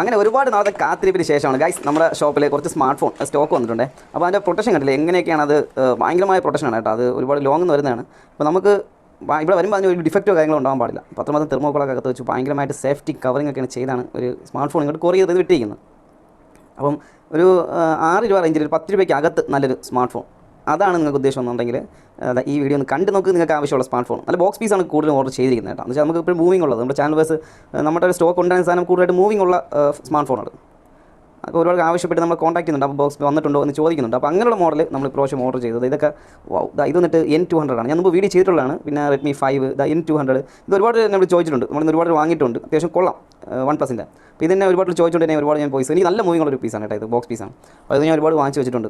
അങ്ങനെ ഒരുപാട് നാളത്തെ കാത്തിരിപ്പിന് ശേഷമാണ്. ഗൈസ് നമ്മുടെ ഷോപ്പിലെ കുറച്ച് സ്മാർട്ട് ഫോൺ സ്റ്റോക്ക് വന്നിട്ടുണ്ട്. അപ്പോൾ അതിന്റെ പ്രൊട്ടക്ഷൻ കണ്ടില്ലേ? എങ്ങനെയൊക്കെയാണ് അത് ഭയങ്കരമായ പ്രൊട്ടക്ഷനാണ് കേട്ടോ. അത് ഒരുപാട് ലോങ് എന്ന് വരുന്നതാണ്. അപ്പോൾ നമുക്ക് ഇവിടെ വരുമ്പോൾ അതിന് ഒരു ഡിഫക്റ്റോ കാര്യങ്ങളോ ഉണ്ടാകാൻ പാടില്ല. പത്രമാസം തെർമോക്കോളൊക്കെ അകത്ത് വെച്ച് ഭയങ്കരമായിട്ട് സേഫ്റ്റി കവറിംഗ് ഒക്കെയാണ് ചെയ്താണ് ഒരു സ്മാർട്ട് ഫോൺ ഇങ്ങോട്ട് കൊറിയർ ചെയ്ത് വിട്ടിരിക്കുന്നത്. അപ്പം ഒരു ആറ് രൂപ റേഞ്ചിൽ ഒരു പത്ത് രൂപയ്ക്ക് അകത്ത് നല്ലൊരു സ്മാർട്ട് ഫോൺ അതാണ് നിങ്ങൾക്ക് ഉദ്ദേശം എന്നുണ്ടെങ്കിൽ ഈ വീഡിയോ ഒന്ന് കണ്ട് നോക്ക് നിങ്ങൾക്ക് ആവശ്യമുള്ള സ്മാർട്ട് ഫോൺ നല്ല ബോക്സ് പീസാണ് കൂടുതലും ഓർഡർ ചെയ്തിരിക്കുന്നത് കേട്ടോ. എന്ന് വെച്ചാൽ നമുക്ക് ഇപ്പോൾ മൂവിംഗ് ഉള്ളത്. നമ്മുടെ ചാനൽ ബസ് നമ്മുടെ ഒരു സ്റ്റോക്ക് ഉണ്ടായിരുന്ന സാധനം കൂടുതലായിട്ട് മൂവിംഗ് ഉള്ള സ്മാർട്ട് ഫോണാണ് അപ്പോൾ ഒരുപാട് ആവശ്യപ്പെട്ട് നമ്മൾ കോൺടാക്ട് ചെയ്യുന്നുണ്ട്. അപ്പോൾ ബോക്സ് വന്നിട്ടുണ്ടോ എന്ന് ചോദിക്കുന്നുണ്ട്. അപ്പോൾ അങ്ങനെയുള്ള മോഡൽ നമ്മൾ ഇപ്രാവശ്യം ഓർഡർ ചെയ്തത്. ഇതൊക്കെ ഇത് വന്നിട്ട് എൻ ടു ഹൺഡ്രഡ് ആണ്. ഞാൻ മുമ്പ് വീഡിയോ ചെയ്തിട്ടുള്ളതാണ്. പിന്നെ Redmi five the N two hundred ഇത് ഒരുപാട് നമ്മൾ ചോദിച്ചിട്ടുണ്ട്. നമ്മൾ ഒരുപാട് വാങ്ങിയിട്ടുണ്ട്. അത്യാവശ്യം കൊള്ളാം. വൺ പ്ലസിന്റെ അപ്പോൾ ഇതിനെ ഒരുപാട് ചോദിച്ചുകൊണ്ട് തന്നെ ഒരുപാട് ഞാൻ പോയി എനിക്ക് നല്ല മൂവിങ്ങുള്ള ഒരു പീസാണ് കേട്ടോ ഇത് ബോക്സ് പീസാണ് അപ്പോൾ അത് ഞാൻ ഒരുപാട് വാങ്ങിച്ച് വെച്ചിട്ടുണ്ട്.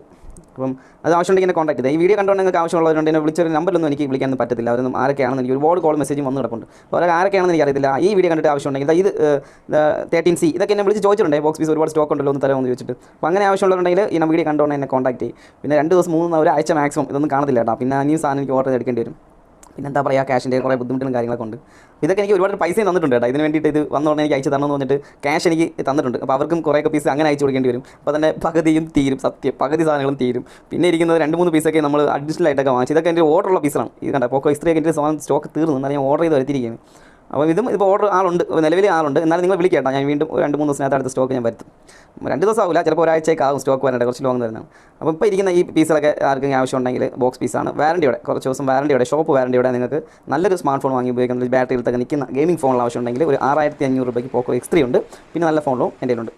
അപ്പം അത് ആവശ്യമുണ്ടെങ്കിൽ എന്നെ കോൺടാക്ട് ചെയ്താൽ ഈ വീഡിയോ കണ്ടുകൊണ്ട് നിങ്ങൾക്ക് ആവശ്യമുള്ളവരുണ്ട് എന്നെ വിളിച്ചൊരു നമ്പറിലൊന്നും എനിക്ക് വിളിക്കാൻ പറ്റത്തില്ല. അവരൊന്നും ആരൊക്കെയാണെന്ന് എനിക്ക് ഒരുപാട് കോൾ മെസ്സേജും വന്ന് കിടപ്പുണ്ട്. അപ്പോൾ അവർ ആരൊക്കെയാണെന്ന് എനിക്ക് അറിയത്തില്ല ഈ വീഡിയോ കണ്ടിട്ട് ആവശ്യമുണ്ടെങ്കിൽ ഇത് തേർട്ടീൻ സി ഇതൊക്കെ എന്നെ വിളിച്ച് ചോദിച്ചിട്ടുണ്ട് ബോക്സ് പീസ് ഒരുപാട് സ്റ്റോക്ക് ഉണ്ടല്ലോ ഒന്ന് തരാമെന്ന് ചോദിച്ചിട്ട്. അപ്പോൾ അങ്ങനെ ആവശ്യമുള്ളവരുണ്ടെങ്കിൽ ഈ വീഡിയോ കണ്ടുകൊണ്ട് എന്നെ കോൺടാക്ട് ചെയ്യും. പിന്നെ രണ്ട് ദിവസം മൂന്ന് ഒരാഴ്ച മാക്സിമം ഇതൊന്നും കാണത്തില്ല കേട്ടോ. പിന്നെ ഇനിയും സാധനം എനിക്ക് ഓർഡർ ചെയ്തെടുക്കേണ്ടി വരും. പിന്നെ എന്താ പറയുക ക്യാഷിന്റെ കുറേ ബുദ്ധിമുട്ടും കാര്യങ്ങളൊക്കെ ഉണ്ട്. ഇതൊക്കെ എനിക്ക് ഒരുപാട് പൈസയും തന്നിട്ടുണ്ട് കേട്ടോ. ഇതിന് വേണ്ടിയിട്ട് ഇത് വന്നോടനെ എനിക്ക് അയച്ചു തരണമെന്ന് പറഞ്ഞിട്ട് ക്യാഷ് എനിക്ക് തന്നിട്ടുണ്ട്. അപ്പോൾ അവർക്കും കുറേയൊക്കെ പീസ് അങ്ങനെ അയച്ചു കൊടുക്കേണ്ടി വരും. അപ്പോൾ തന്നെ പകുതിയും തീരും സത്യം. പകുതി സാധനങ്ങളും തീരും. പിന്നെ ഇരിക്കുന്നത് രണ്ട് മൂന്ന് പീസൊക്കെ നമ്മൾ അഡീഷണൽ ആയിട്ടൊക്കെ വാങ്ങിച്ചു. ഇതൊക്കെ എന്റെ ഓർഡറുള്ള പീസാണ് ഇത് കണ്ട? പോക്കോ ഇസ്ത്രീയൊക്കെ എന്റെ സാധനം സ്റ്റോക്ക് തീർന്നു. എന്നാൽ ഞാൻ ഓർഡർ ചെയ്ത് വരുത്തിയിരിക്കുകയാണ്. അപ്പോൾ ഇതും ഇപ്പോൾ ഓർഡർ ആളുണ്ട്. നിലവിൽ ആളുണ്ട്. എന്നാലും നിങ്ങൾ വിളിക്കേട്ടാ. ഞാൻ വീണ്ടും രണ്ട് മൂന്ന് ദിവസത്തിനകത്ത് അടുത്ത സ്റ്റോക്ക് ഞാൻ വരുത്തും. രണ്ട് ദിവസം ആവില്ല ചിലപ്പോൾ ഒരാഴ്ചയൊക്കെ ആകും സ്റ്റോക്ക് വരേണ്ട കുറച്ച് ലോങ് തരുന്നതാണ് അപ്പോൾ ഇപ്പോൾ ഇരിക്കുന്ന ഈ പീസുകളൊക്കെ ആർക്കെങ്കിലും ആവശ്യമുണ്ടെങ്കിൽ ബോക്സ് പീസാണ് വാറണ്ടിയോടെ കുറച്ച് ദിവസം വാറണ്ടിയോടെ ഷോപ്പ് വാറണ്ടിയോടെ നിങ്ങൾക്ക് നല്ലൊരു സ്മാർട്ട് ഫോൺ വാങ്ങി ഉപയോഗിക്കുന്ന ബാറ്ററിയിൽ തന്നെ നിൽക്കുന്ന ഗെയിമിംഗ് ഫോണിൽ ആവശ്യമുണ്ടെങ്കിൽ ഒരു ആറായിരത്തി അഞ്ഞൂറ് രൂപയ്ക്ക് പോക്കോ എക്സ് ത്രീ ഉണ്ട്. പിന്നെ നല്ല ഫോണിലും എന്റെ കയ്യിലുണ്ട്.